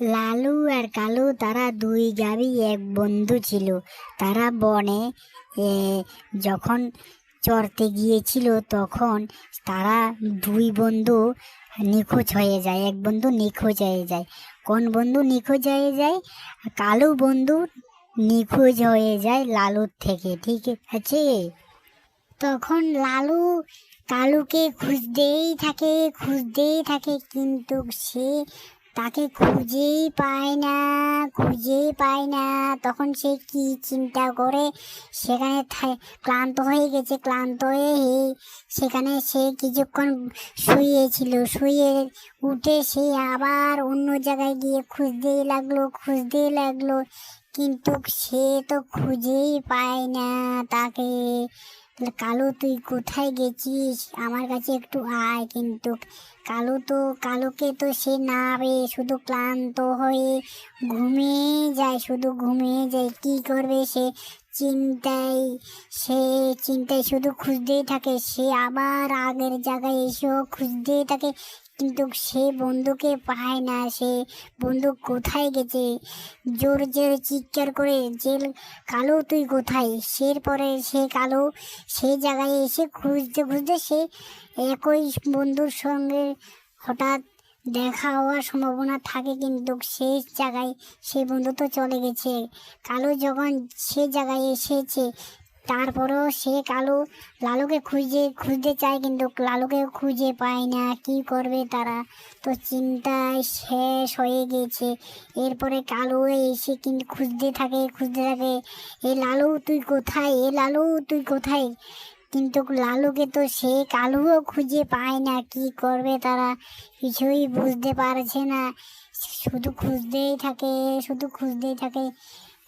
লালু আর কালু, তারা দুই গাবি এক বন্ধু ছিল। তারা বনে যখন চড়তে গিয়েছিল, তখন তারা দুই বন্ধু নিখোঁজ হয়ে যায়। এক বন্ধু নিখোঁজ হয়ে যায়। কোন বন্ধু নিখোঁজ হয়ে যায়? কালু বন্ধু নিখোঁজ হয়ে যায় লালুর থেকে, ঠিক আছে? তখন লালু কালুকে খুঁজতেই থাকে খুঁজতেই থাকে, কিন্তু সে তাকে খুঁজেই পায় না, খুঁজেই পায় না। তখন সে কি চিন্তা করে? সেখানে ক্লান্ত হয়ে গেছে, ক্লান্ত হয়ে সেখানে সে কিছুক্ষণ শুয়েছিল, শুয়ে উঠে সে আবার অন্য জায়গায় গিয়ে খুঁজতেই লাগল খুঁজতেই লাগল। কিন্তু সে তো খুঁজেই পায় না তাকে। কালু, তুই কোথায় গেছিস? আমার কাছে একটু আয় কিন্তু। কালু তো, কালুকে তো সে না পেয়ে শুধু ক্লান্ত হয়ে ঘুমিয়ে যায়, শুধু ঘুমিয়ে যায়। কি করবে সে? চিন্তায়, সে চিন্তায় শুধু খুঁজতেই থাকে। সে আবার আগের জায়গায় এসেও খুঁজতেই থাকে। কিন্তু সে বন্ধুকে পায় না। সে বন্ধু কোথায় গেছে? জোর জোরে চিৎকার করে জেল কালো, তুই কোথায়? সের পরে সে কালো সেই জায়গায় এসে খুঁজতে খুঁজতে সে একই বন্ধুর সঙ্গে হঠাৎ দেখা হওয়ার সম্ভাবনা থাকে কিন্তু সেই জায়গায় সে বন্ধু তো চলে গেছে। কালো যখন সে জায়গায় এসেছে, তারপরেও সে কালো লালুকে খুঁজে, খুঁজতে চায় কিন্তু লালুকে খুঁজে পায় না। কি করবে তারা? তো চিন্তায় শেষ হয়ে গেছে। এরপরে কালো এসে কিন্তু খুঁজতে থাকে খুঁজতে থাকে, এ লালু, তুই কোথায়? এ লালু, তুই কোথায়? কিন্তু লালুকে তো সে কালুও খুঁজে পায় না। কি করবে তারা কিছুই বুঝতে পারছে না। শুধু খুঁজতেই থাকে, শুধু খুঁজতেই থাকে।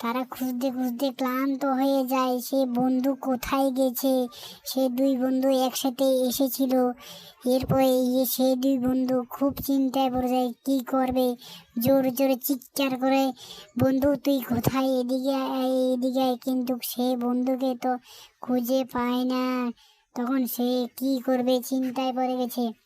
তারা খুঁজতে খুঁজতে ক্লান্ত হয়ে যায়। সে বন্ধু কোথায় গেছে? সে দুই বন্ধু একসাথে এসেছিল। এরপরে সে দুই বন্ধু খুব চিন্তায় পড়ে যায়, কী করবে? জোরে জোরে চিৎকার করে, বন্ধু, তুই কোথায়? এদিকে এদিকে কিন্তু সে বন্ধুকে তো খুঁজে পায় না। তখন সে কি করবে? চিন্তায় পড়ে গেছে।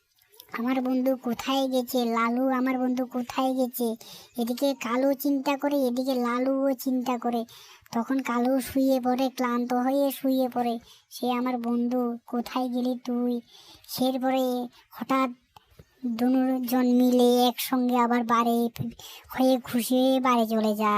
আমার বন্ধু কোথায় গেছে? লালু আমার বন্ধু কোথায় গেছে? এদিকে কালো চিন্তা করে, এদিকে লালুও চিন্তা করে। তখন কালো শুয়ে পড়ে, ক্লান্ত হয়ে শুয়ে পড়ে। সে আমার বন্ধু, কোথায় গেলি তুই? সের পরে হঠাৎ দুজন মিলে একসঙ্গে আবার বাড়ি হয়ে খুশি হয়ে বাড়ি চলে যায়।